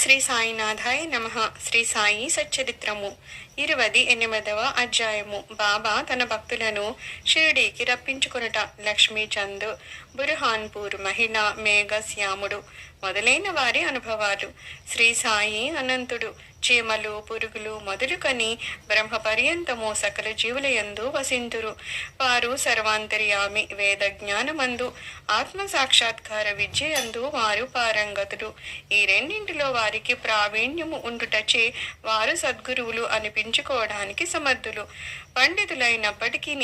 శ్రీ సాయినాథాయ నమ. శ్రీ సాయి సచ్చరిత్రము. ఇరవది ఎనిమిదవ అధ్యాయము. బాబా తన భక్తులను షిరిడీకి రప్పించుకొనుట. లక్ష్మీచంద్ బుర్హాన్పూర్ మహిళ మేఘశ్యాముడు మొదలైన వారి అనుభవాలు. శ్రీ సాయి అనంతుడు చీమలు పురుగులు మొదలుకొని బ్రహ్మ పర్యంతము సకల జీవుల యందు వసింతురు. వారు సర్వాంతర్యామి వేద జ్ఞానమందు ఆత్మ సాక్షాత్కార విద్య యందు వారు పారంగతులు. ఈ రెండింటిలో వారికి ప్రావీణ్యము ఉండుటచే వారు సద్గురువులు అనిపించుకోవడానికి సమర్థులు. పండితులైనప్పటికీ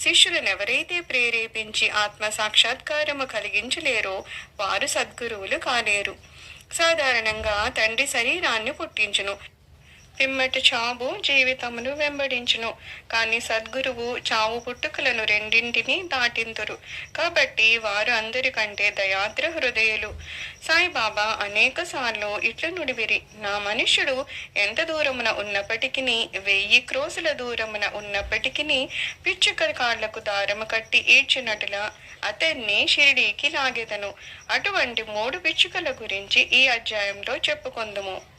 శిష్యులను ఎవరైతే ప్రేరేపించి ఆత్మ సాక్షాత్కారము కలిగించలేరో వారు సద్గురువులు కాలేరు. సాధారణంగా తండ్రి శరీరాన్ని పుట్టించును. పిమ్మటి చావు జీవితమును వెంబడించును. కానీ సద్గురువు చావు పుట్టుకలను రెండింటినీ దాటింతురు. కాబట్టి వారు అందరికంటే దయాద్ర హృదయులు. సాయిబాబా అనేక సార్లు ఇట్లు నుడివిరి. నా మనుష్యుడు ఎంత దూరమున ఉన్నప్పటికీ వెయ్యి క్రోసుల దూరమున ఉన్నప్పటికీ పిచ్చుక కాళ్ళకు దారము కట్టి ఈడ్చినట్టులా అతన్ని షిరిడీకి లాగెదను. అటువంటి మూడు పిచ్చుకల గురించి ఈ అధ్యాయంలో చెప్పుకుందుము.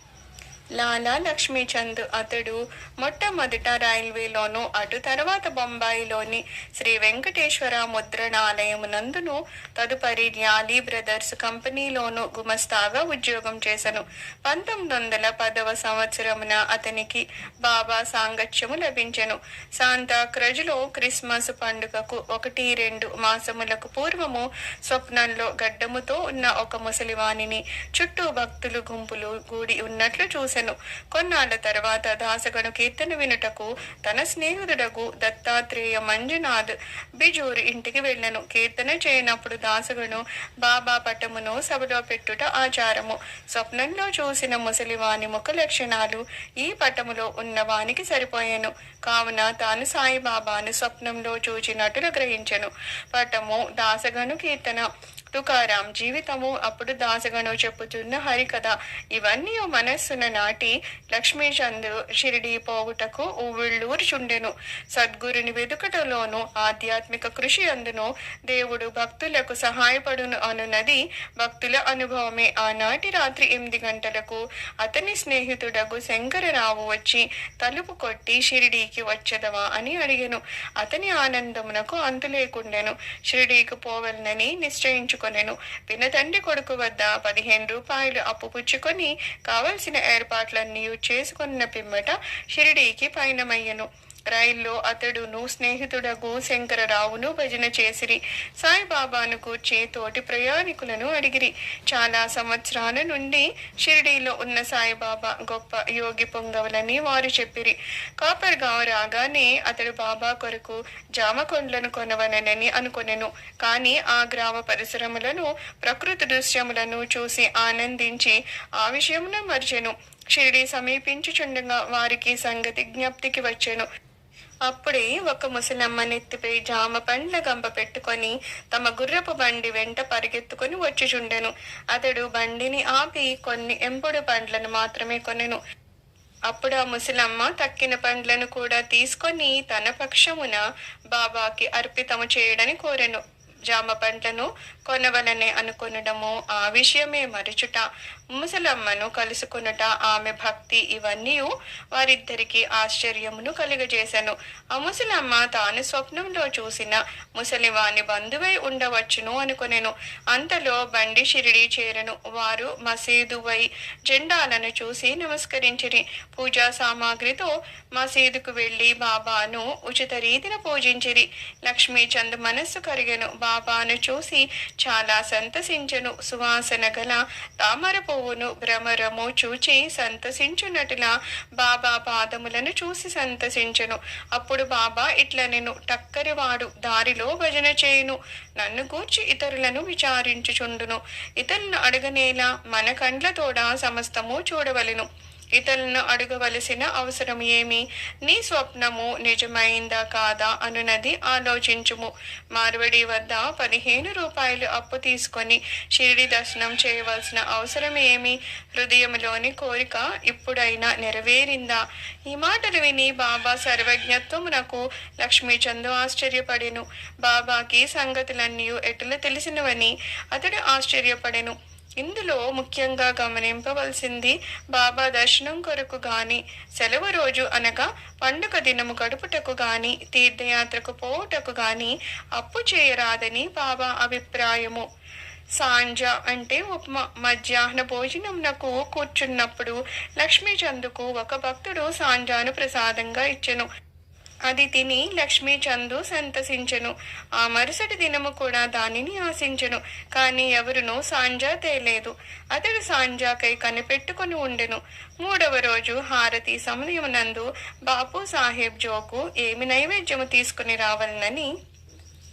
లాలా లక్ష్మీచంద్ అతడు మొట్టమొదట రైల్వేలోను అటు తర్వాత బొంబాయిలోని శ్రీ వెంకటేశ్వర ముద్రణాలయమునందును తదుపరి న్యాలీ బ్రదర్స్ కంపెనీలోను గుమస్తాగా ఉద్యోగం చేశాను పంతొమ్మిది వందల పదవ సంవత్సరమున అతనికి బాబా సాంగత్యము లభించెను. శాంతా క్రజ్లో క్రిస్మస్ పండుగకు ఒకటి రెండు మాసములకు పూర్వము స్వప్నంలో గడ్డముతో ఉన్న ఒక ముసలివాణిని చుట్టూ భక్తులు గుంపులు కూడి ఉన్నట్లు చూసెను కొన్నాళ్ళ తర్వాత దాసగను కీర్తన వినుటకు తన స్నేహితుడకు దత్తాత్రేయ మంజునాథ్ బిజూరు ఇంటికి వెళ్ళను. కీర్తన చేయనప్పుడు దాసగను బాబా పటమును సభలో పెట్టుట ఆచారము. స్వప్నంలో చూసిన ముసలివాని ముఖ లక్షణాలు ఈ పటములో ఉన్నవానికి సరిపోయాను. కావున తాను సాయిబాబాను స్వప్నంలో చూచినట్లు గ్రహించెను. పటము దాసగను కీర్తన తుకారాం జీవితము అప్పుడు దాసగను చెప్పుతున్న హరికథ. ఇవన్నీ మనస్సున నాటి లక్ష్మీచంద్ షిరిడి పోవుటకు ఊళ్ళూరుచుండెను. సద్గురుని వెదుకటలోను ఆధ్యాత్మిక కృషి అందును దేవుడు భక్తులకు సహాయపడును అనున్నది భక్తుల అనుభవమే. ఆనాటి రాత్రి ఎనిమిది గంటలకు అతని స్నేహితుడకు శంకరరావు వచ్చి తలుపు కొట్టి షిరిడీకి వచ్చదవా అని అడిగాను. అతని ఆనందమునకు అంతు లేకుండెను. షిరిడీకి పోవలనని నిశ్చయించుకొనెను. పినతండ్రి కొడుకు వద్ద పదిహేను రూపాయలు అప్పు పుచ్చుకొని కావలసిన ఏర్పాట్లన్నీ చేసుకున్న పిమ్మట షిరిడీకి పయనమయ్యను. రైల్లో అతడును స్నేహితుడగు శంకరరావును భజన చేసిరి. సాయిబాబాను కూర్చి తోటి ప్రయాణికులను అడిగిరి. చాలా సంవత్సరాల నుండి షిరిడీలో ఉన్న సాయిబాబా గొప్ప యోగి పొంగవలని వారు చెప్పిరి. కాపర్గావ్ రాగానే అతడు బాబా కొరకు జామకొండలను కొనవనని అనుకొనెను. కానీ ఆ గ్రామ పరిసరములను ప్రకృతి దృశ్యములను చూసి ఆనందించి ఆ విషయమును మర్చెను. షిరిడి సమీపించుచుండగా వారికి సంగతి జ్ఞప్తికి వచ్చాను. అప్పుడే ఒక ముసలమ్మ నెత్తిపై జామ పండ్ల గంప పెట్టుకొని తమ గుర్రపు బండి వెంట పరిగెత్తుకొని వచ్చిచుండెను. అతడు బండిని ఆపి కొన్ని ఎంపుడు పండ్లను మాత్రమే కొనెను. అప్పుడు ఆ ముసలమ్మ తక్కిన పండ్లను కూడా తీసుకొని తన పక్షమున బాబాకి అర్పితము చేయడని కోరెను. జామ పండ్లను కొనవలనే అనుకొనడము ఆ విషయమే మరచుట. ముసలమ్మను కలుసుకునుట ఆమె భక్తి ఇవన్నీ వారిద్దరికి ఆశ్చర్యమును కలుగజేశాను ఆ ముసలమ్మ తాను స్వప్నంలో చూసిన ముసలివాని బంధువై ఉండవచ్చును అనుకునేను. అంతలో బండి షిరిడి చేరను. వారు మసీదువై జెండాలను చూసి నమస్కరించిరి. పూజా సామాగ్రితో మసీదుకు వెళ్ళి బాబాను ఉచిత రీతిన పూజించిరి. లక్ష్మీచంద్ మనస్సు కరిగను. బాబాను చూసి చాలా సంతసించను. సువాసన గల తామర పువ్వును భ్రమరము చూచి సంతసించునట్లా బాబా పాదములను చూసి సంతసించెను. అప్పుడు బాబా ఇట్లా నేను టక్కరివాడు దారిలో భజన చేయును. నన్ను గూర్చి ఇతరులను విచారించుచుండును. ఇతరులను అడగనేలా మన కండ్లతోడ సమస్తము చూడవలెను. ఇతరులను అడగవలసిన అవసరం ఏమి? నీ స్వప్నము నిజమైందా కాదా అనునది ఆలోచించుము. మార్వడి వద్ద పదిహేను రూపాయలు అప్పు తీసుకొని షిరిడి దర్శనం చేయవలసిన అవసరం ఏమి? హృదయంలోని కోరిక ఇప్పుడైనా నెరవేరిందా? ఈ మాటలు విని బాబా సర్వజ్ఞత్వమునకు లక్ష్మీచందు ఆశ్చర్యపడెను. బాబాకి సంగతులన్నీ ఎటులు తెలిసినవని అతడు ఆశ్చర్యపడెను. ఇందులో ముఖ్యంగా గమనింపవలసింది బాబా దర్శనం కొరకు గాని సెలవు రోజు అనగా పండుగ దినము గడుపుటకు గాని తీర్థయాత్రకు పోవుటకు గాని అప్పు చేయరాదని బాబా అభిప్రాయము. సాంజ అంటే ఉపమా. మధ్యాహ్న భోజనంనకు కూర్చున్నప్పుడు లక్ష్మీచందుకు ఒక భక్తుడు సాంజాను ప్రసాదంగా ఇచ్చెను. అది తిని లక్ష్మీ చందు సంతసించెను. ఆ మరుసటి దినము కూడా దానిని ఆశించెను. కానీ ఎవరునూ సాంజా తేలేదు. అతడు సాంజాకై కనిపెట్టుకుని ఉండెను. మూడవ రోజు హారతి సమయమునందు బాపు సాహెబ్ జోకు ఏమి నైవేద్యము తీసుకుని రావాలనని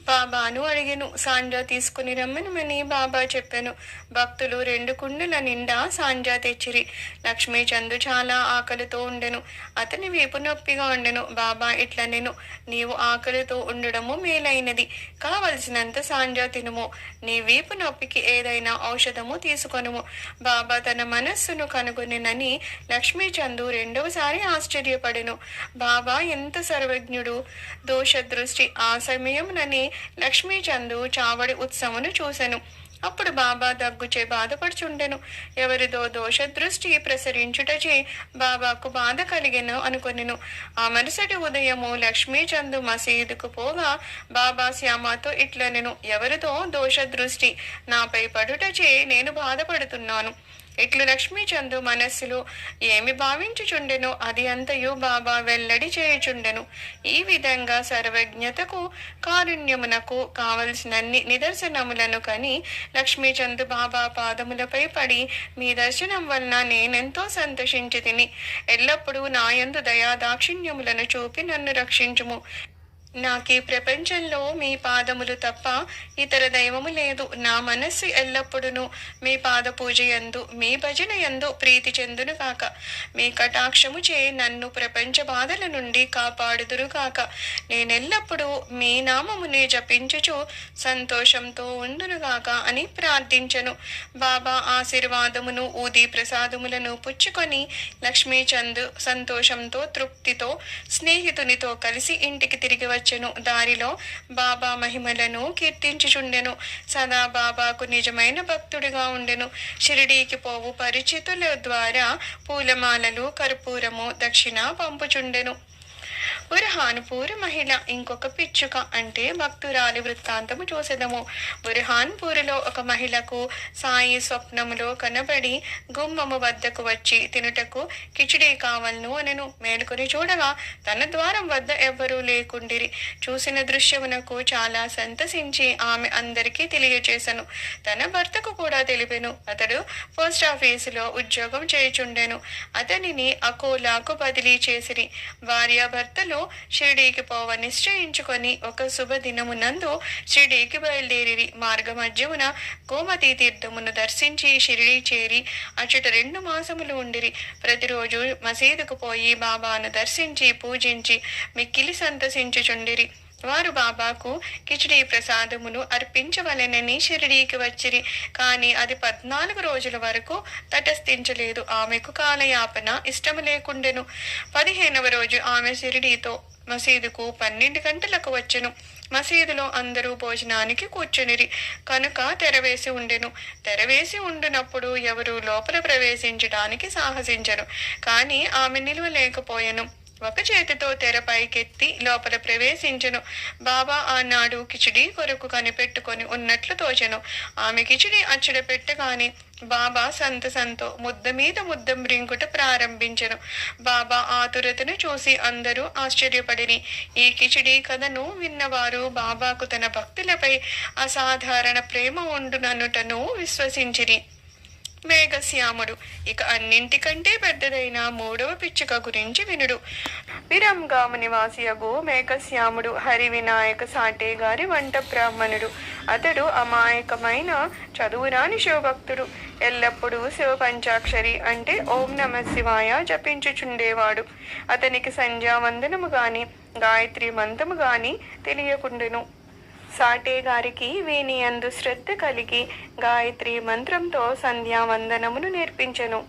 బాబాను అడిగెను సాంజా తీసుకుని రమ్మనమని బాబా చెప్పాను. భక్తులు రెండు కుండల నిండా సాంజా తెచ్చిరి. లక్ష్మీ చందు చాలా ఆకలితో ఉండెను. అతని వీపు నొప్పిగా ఉండెను. బాబా ఇట్లా నేను. నీవు ఆకలితో ఉండడము మేలైనది. కావలసినంత సాంజా తినుము. నీ వీపు నొప్పికి ఏదైనా ఔషధము తీసుకొనుము. బాబా తన మనస్సును కనుగొనినని లక్ష్మీచందు రెండవసారి ఆశ్చర్యపడెను. బాబా ఎంత సర్వజ్ఞుడు. దోష దృష్టి ఆ సమయమునని లక్ష్మీ చందు చావడి ఉత్సవను చూసెను. అప్పుడు బాబా దగ్గుచే బాధపడుచుండెను. ఎవరిదో దోష దృష్టి ప్రసరించుటచే బాబాకు బాధ కలిగెను అనుకొనెను ఆ మరుసటి ఉదయము లక్ష్మీ చందు మసీదుకు పోగా బాబా శ్యామతో ఇట్లనెను ఎవరిదో దోష దృష్టి నాపై పడుటచే నేను బాధపడుతున్నాను. ఇట్లు లక్ష్మీచందు మనస్సులో ఏమి భావించుచుండెనో? అది అంతయు బాబా వెల్లడి చేయుచుండెను. ఈ విధంగా సర్వజ్ఞతకు కారుణ్యమునకు కావలసినన్ని నిదర్శనములను కని లక్ష్మీచందు బాబా పాదములపై పడి మీ దర్శనం వలన నేనెంతో సంతోషించి తిని ఎల్లప్పుడూ నాయందు దయా దాక్షిణ్యములను చూపి నన్ను రక్షించుము. నాకీ ప్రపంచంలో మీ పాదములు తప్ప ఇతర దైవము లేదు. నా మనస్సు ఎల్లప్పుడూ మీ పాద పూజ ఎందు మీ భజన యందు ప్రీతి చెందును కాక మీ కటాక్షము చే నన్ను ప్రపంచ బాధల నుండి కాపాడుదురు కాక నేనెల్లప్పుడూ మీ నామమునే జపించుచు సంతోషంతో ఉండునుగాక అని ప్రార్థించను. బాబా ఆశీర్వాదమును ఊది ప్రసాదములను పుచ్చుకొని లక్ష్మీచంద్ సంతోషంతో తృప్తితో స్నేహితునితో కలిసి ఇంటికి తిరిగి వచ్చెను దారిలో బాబా మహిమలను కీర్తించుచుండెను. సదా బాబాకు నిజమైన భక్తుడిగా ఉండెను. షిరిడీకి పోవు పరిచితుల ద్వారా పూలమాలలు కర్పూరము దక్షిణ పంపుచుండెను. బుర్హాన్పూర్ మహిళ ఇంకొక పిచ్చుక అంటే భక్తురాలి వృత్తాంతము చూసేదము. బుర్హాన్పూర్లో ఒక మహిళకు సాయి స్వప్నములో కనబడి గుమ్మము వద్దకు వచ్చి తినుటకు కిచిడీ కావలను అనెను. మేలుకొని చూడగా తన ద్వారం వద్ద ఎవ్వరూ లేకుండిరి. చూసిన దృశ్యమునకు చాలా సంతసించి ఆమె అందరికీ తెలియచేసెను. తన భర్తకు కూడా తెలిపెను. అతడు పోస్ట్ ఆఫీసులో ఉద్యోగం చేయుచుండెను. అతనిని అకోలాకు బదిలీ చేసిరి. భార్యాభర్తలు షిరిడీకి పోవ నిశ్చయించుకొని ఒక శుభ దినమునందు షిరిడీకి బయలుదేరిరి. మార్గ మధ్యమున గోమతి తీర్థమును దర్శించి షిరిడీ చేరి అచ్చట రెండు మాసములు ఉండిరి. ప్రతిరోజు మసీదుకు పోయి బాబాను దర్శించి పూజించి మిక్కిలి సంతసించుచుండిరి. వారు బాబాకు కిచిడీ ప్రసాదమును అర్పించవలెనని షిరిడీకి వచ్చిరి. కానీ అది పద్నాలుగు రోజుల వరకు తటస్థించలేదు. ఆమెకు కాలయాపన ఇష్టము లేకుండెను. పదిహేనవ రోజు ఆమె షిరిడీతో మసీదుకు పన్నెండు గంటలకు వచ్చెను. మసీదులో అందరూ భోజనానికి కూర్చునిరి. కనుక తెరవేసి ఉండెను. తెరవేసి ఉండినప్పుడు ఎవరు లోపల ప్రవేశించడానికి సాహసించరు. కానీ ఆమె నిలువలేకపోయెను ఒక చేతితో తెర పైకెత్తి లోపల ప్రవేశించెను. బాబా ఆనాడు కిచిడి కొరకు కనిపెట్టుకొని ఉన్నట్లు తోచెను. ఆమె కిచిడి అచ్చడ పెట్టగానే బాబా సంత సంతో ముద్ద మీద ముద్ద మ్రింగుట ప్రారంభించను. బాబా ఆతురతను చూసి అందరూ ఆశ్చర్యపడిని ఈ కిచిడి కథను విన్నవారు బాబాకు తన భక్తులపై అసాధారణ ప్రేమ ఉండుననుటను విశ్వసించిరి. మేఘశ్యాముడు. ఇక అన్నింటికంటే పెద్దదైన మూడవ పిచ్చుక గురించి వినుడు. విరంగామ నివాసియగు మేఘశ్యాముడు హరి వినాయక సాటే గారి వంట బ్రాహ్మణుడు. అతడు అమాయకమైన చదువురాని శివభక్తుడు. ఎల్లప్పుడూ శివ పంచాక్షరి అంటే ఓం నమ శివాయ జపించుచుండేవాడు. అతనికి సంధ్యావందనము గాని గాయత్రి మంత్రము గాని తెలియకుండెను. సాటే గారికి వీని అందు శ్రద్ధ కలిగి గాయత్రి మంత్రంతో సంధ్యావందనమును నేర్పించెను.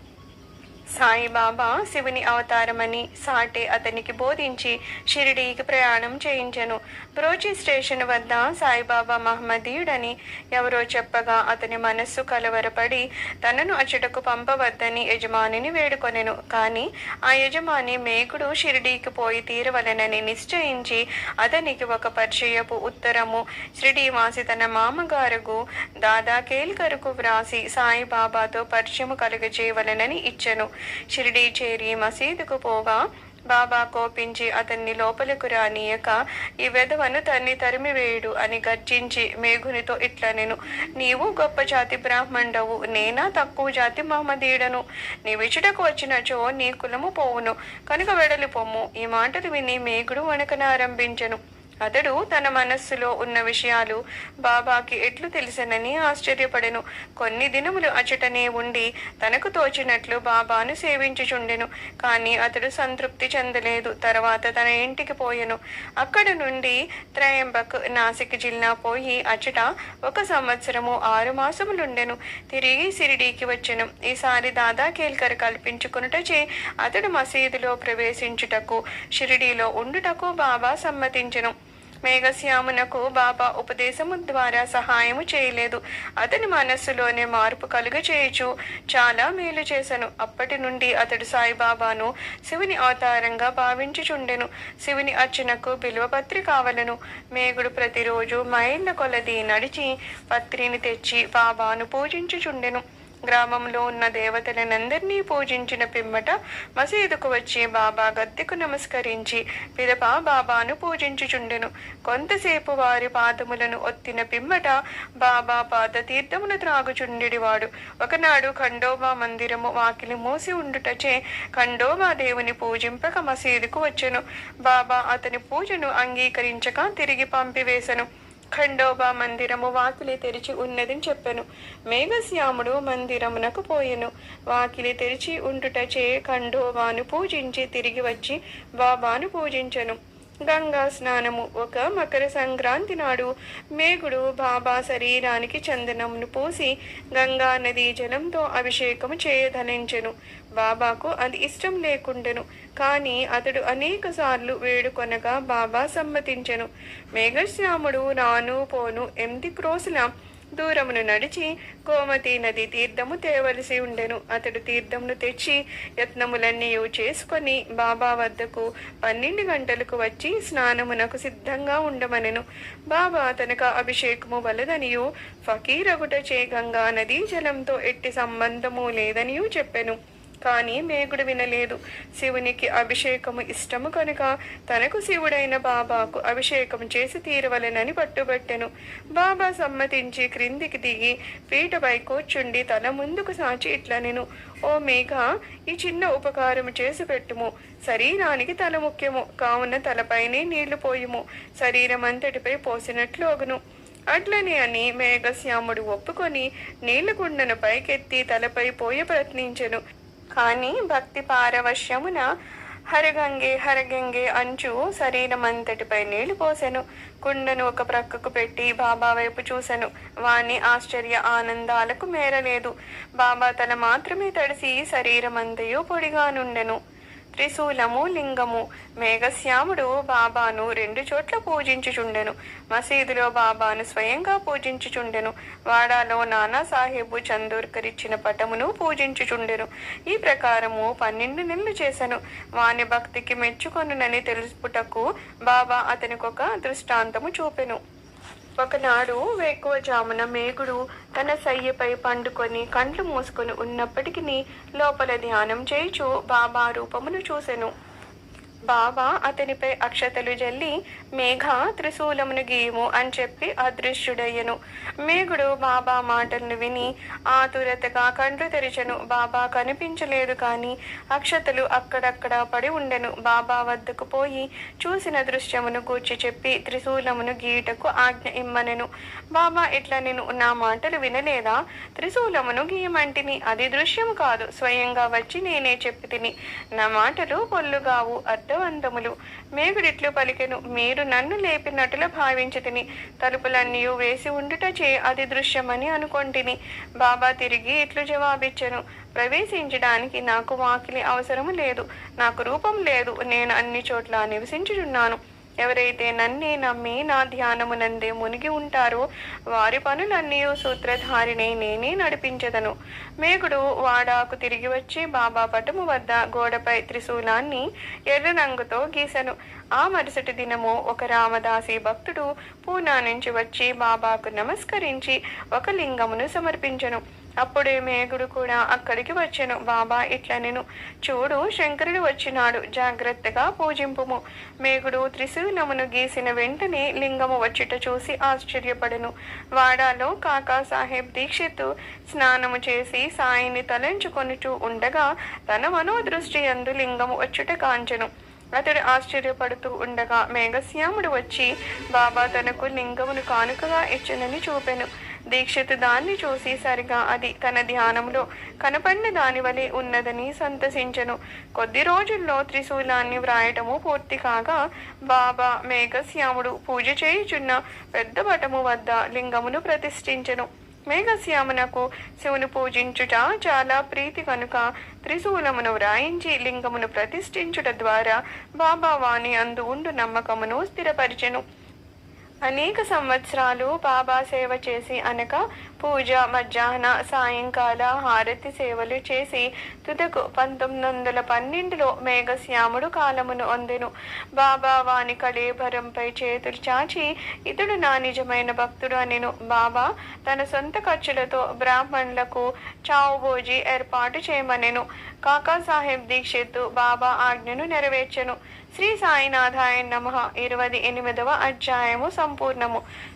సాయిబాబా శివుని అవతారమని సాటే అతనికి బోధించి షిరిడీకి ప్రయాణం చేయించెను. బ్రోచి స్టేషన్ వద్ద సాయిబాబా మహమ్మదీయుడని ఎవరో చెప్పగా అతని మనస్సు కలవరపడి తనను అచ్చటకు పంపవద్దని యజమానిని వేడుకొనెను. కానీ ఆ యజమాని మేకుడు షిరిడీకి పోయి తీరవలెనని నిశ్చయించి అతనికి ఒక పరిచయపు ఉత్తరము శ్రీడివాసి తన మామగారుకు దాదా కేల్కరుకు వ్రాసి సాయిబాబాతో పరిచయము కలుగజేయవలెనని ఇచ్చెను. షిరిడీ చేరి మసీదుకు పోగా బాబా కోపించి అతన్ని లోపలికి రానియక ఈ వెధవను తన్ని తరిమివేయుడు అని గర్జించి మేఘునితో ఇట్లా నేను నీవు గొప్ప జాతి బ్రాహ్మణుడవు నేనా తక్కువ జాతి మహమ్మదీయుడను? నీవిచుటకు వచ్చినచో నీ కులము పోవును. కనుక వెడలిపోము ఈ మాటలు విని మేఘుడు వణకనారంభించెను అతడు తన మనస్సులో ఉన్న విషయాలు బాబాకి ఎట్లు తెలిసనని ఆశ్చర్యపడెను. కొన్ని దినములు అచటనే ఉండి తనకు తోచినట్లు బాబాను సేవించుచుండెను. కానీ అతడు సంతృప్తి చెందలేదు. తర్వాత తన ఇంటికి పోయెను. అక్కడ నుండి త్రయంబక్ నాసిక్ జిల్లా పోయి అచట ఒక సంవత్సరము ఆరు మాసములుండెను. తిరిగి సిరిడీకి వచ్చెను. ఈసారి దాదా కేల్కర్ కల్పించుకున్నటచే అతడు మసీదులో ప్రవేశించుటకు షిరిడీలో ఉండుటకు బాబా సమ్మతించెను. మేఘశ్యామునకు బాబా ఉపదేశము ద్వారా సహాయము చేయలేదు. అతని మనస్సులోనే మార్పు కలుగ చాలా మేలు చేశాను అప్పటి నుండి అతడు సాయిబాబాను శివుని అవతారంగా భావించుచుండెను. శివుని అర్చనకు బిల్వపత్రి కావలను. మేఘుడు ప్రతిరోజు మైళ్ళ కొలది నడిచి పత్రిని తెచ్చి బాబాను పూజించుచుండెను. గ్రామంలో ఉన్న దేవతలనందరినీ పూజించిన పిమ్మట మసీదుకు వచ్చి బాబా గద్దెకు నమస్కరించి పిదప బాబాను పూజించుచుండెను. కొంతసేపు వారి పాదములను ఒత్తిన పిమ్మట బాబా పాద తీర్థమును త్రాగుచుండెడివాడు. ఒకనాడు ఖండోబా మందిరము వాకిలి మూసి ఉండుటచే ఖండోబా దేవుని పూజింపక మసీదుకు వచ్చెను. బాబా అతని పూజను అంగీకరించక తిరిగి పంపివేశను ఖండోబా మందిరము వాకిలి తెరిచి ఉన్నదని చెప్పెను. మేఘశ్యాముడు మందిరమునకు పోయెను. వాకిలి తెరిచి ఉండుటచే ఖండోబాను పూజించి తిరిగి వచ్చి బాబాను పూజించను. గంగా స్నానము. ఒక మకర సంక్రాంతి నాడు మేఘుడు బాబా శరీరానికి చందనమును పూసి గంగా నదీ జలంతో అభిషేకము చేయధనించెను. బాబాకు అది ఇష్టం లేకుండెను. కానీ అతడు అనేక సార్లు వేడుకొనగా బాబా సమ్మతించెను. మేఘశ్యాముడు రాను పోను ఎనిమిది క్రోసుల దూరమును నడిచి గోమతి నది తీర్థము తేవలసి ఉండెను. అతడు తీర్థమును తెచ్చి యత్నములన్నీ చేసుకొని బాబా వద్దకు పన్నెండు గంటలకు వచ్చి స్నానమునకు సిద్ధంగా ఉండమనెను. బాబా తనకు అభిషేకము వలదనియు ఫకీరగుట చే గంగా నదీ జలంతో ఎట్టి సంబంధము లేదనియూ చెప్పెను. కానీ మేకుడు వినలేదు. శివునికి అభిషేకము ఇష్టము కనుక తనకు శివుడైన బాబాకు అభిషేకం చేసి తీరవలెనని పట్టుబట్టెను. బాబా సమ్మతించి క్రిందికి దిగి పీటపై కూర్చుండి తల ముందుకు సాచి ఇట్లా నేను ఓ మేఘ ఈ చిన్న ఉపకారము చేసి పెట్టుము. శరీరానికి తల ముఖ్యము కావున తలపైనే నీళ్ళు పోయుము. శరీరం అంతటిపై పోసినట్లు అగును. అట్లనే అని మేఘశ్యాముడు ఒప్పుకొని నీళ్ళ కుండను పైకెత్తి తలపై పోయ ప్రయత్నించెను. కానీ భక్తి పారవశ్యమున హరగంగే హరగంగే అంచు శరీరం అంతటిపై నీళ్ళు పోసెను. కుండను ఒక ప్రక్కకు పెట్టి బాబా వైపు చూసెను. వాని ఆశ్చర్య ఆనందాలకు మేరలేదు. బాబా తల మాత్రమే తడిసి శరీరం అంతయు పొడిగా నుండెను త్రిశూలము లింగము మేఘశ్యాముడు బాబాను రెండు చోట్ల పూజించుచుండెను. మసీదులో బాబాను స్వయంగా పూజించుచుండెను. వాడాలో నానా సాహెబు చందూర్కర్ ఇచ్చిన పటమును పూజించుచుండెను. ఈ ప్రకారము పన్నెండు నెలలు చేశాను వాని భక్తికి మెచ్చుకొనునని తెలుపుటకు బాబా అతనికొక దృష్టాంతము చూపెను. ఒకనాడు వేకువజామున మేఘుడు తన సయ్యపై పండుకొని కండ్లు మూసుకొని ఉన్నప్పటికీ లోపల ధ్యానం చేయుచు బాబా రూపమును చూసెను. బాబా అతనిపై అక్షతలు జల్లి మేఘ త్రిశూలమును గీయము అని చెప్పి అదృశ్యుడయ్యను. మేఘుడు బాబా మాటలను విని ఆతురతగా కండ్లు తెరిచెను బాబా కనిపించలేదు కానీ అక్షతలు అక్కడక్కడ పడి ఉండెను. బాబా వద్దకు పోయి చూసిన దృశ్యమును కూర్చి చెప్పి త్రిశూలమును గీయటకు ఆజ్ఞ ఇమ్మనెను. బాబా ఇట్లా నేను నా మాటలు వినలేదా? త్రిశూలమును గీయమంటిని? అది దృశ్యం కాదు. స్వయంగా వచ్చి నేనే చెప్పి తిని నా మాటలు పొల్లుగావు అర్థం వందములు మేగుడిట్లు పలికెను మీరు నన్ను లేపినట్టుల భావించి తిని తలుపులన్నీ వేసి ఉండుటచే అది దృశ్యమని అనుకొంటిని. బాబా తిరిగి ఇట్లు జవాబిచ్చెను ప్రవేశించడానికి నాకు వాకిలి అవసరము లేదు. నాకు రూపం లేదు. నేను అన్ని చోట్ల నివసించుచున్నాను. ఎవరైతే నన్నే నమ్మి నా ధ్యానమునందే మునిగి ఉంటారో వారి పనులన్నీ సూత్రధారిని నేనే నడిపించదను. మేకుడు వాడాకు తిరిగి వచ్చి బాబా పటము వద్ద గోడపై త్రిశూలాన్ని ఎర్ర రంగుతో గీసెను. ఆ మరుసటి దినము ఒక రామదాసి భక్తుడు పూనా నుంచి వచ్చి బాబాకు నమస్కరించి ఒక లింగమును సమర్పించను. అప్పుడే మేఘుడు కూడా అక్కడికి వచ్చాను. బాబా ఇట్లా నేను చూడు శంకరుడు వచ్చినాడు. జాగ్రత్తగా పూజింపుము. మేఘుడు త్రిశూలమును గీసిన వెంటనే లింగము వచ్చుట చూసి ఆశ్చర్యపడను. వాడాలో కాకా సాహెబ్ దీక్షిత్ స్నానము చేసి సాయిని తలంచుకొనుచూ ఉండగా తన మనోదృష్టి అందు లింగము వచ్చుట కాంచెను. అతడు ఆశ్చర్యపడుతూ ఉండగా మేఘశ్యాముడు వచ్చి బాబా తనకు లింగమును కానుకగా ఇచ్చునని చూపెను. దీక్షిత్ దాన్ని చూసి సరిగా అది తన ధ్యానంలో కనపడిన దాని వలె ఉన్నదని సంతసించను. కొద్ది రోజుల్లో త్రిశూలాన్ని వ్రాయటము పూర్తి కాగా బాబా మేఘశ్యాముడు పూజ చేయుచున్న పెద్ద పటము వద్ద లింగమును ప్రతిష్ఠించను. మేఘశ్యామునకు శివుని పూజించుట చాలా ప్రీతి కనుక త్రిశూలమును వ్రాయించి లింగమును ప్రతిష్ఠించుట ద్వారా బాబా వాణి అందు ఉండు నమ్మకమును స్థిరపరిచెను. అనేక సంవత్సరాలు బాబా సేవ చేసి అనక పూజ మధ్యాహ్న సాయంకాల హారతి సేవలు చేసి తుదకు పంతొమ్మిది వందల పన్నెండులో మేఘశ్యాముడు కాలమును అందెను. బాబా వాని కళేభరంపై చేతులు చాచి ఇతడు నా నిజమైన భక్తుడు అనెను. బాబా తన సొంత ఖర్చులతో బ్రాహ్మణులకు చావుబోజీ ఏర్పాటు చేయమనెను. కాకా సాహెబ్ దీక్షిత్ బాబా ఆజ్ఞను నెరవేర్చెను. శ్రీ సాయినాథాయ నమ. ఇరవై ఎనిమిదవ అధ్యాయము సంపూర్ణము.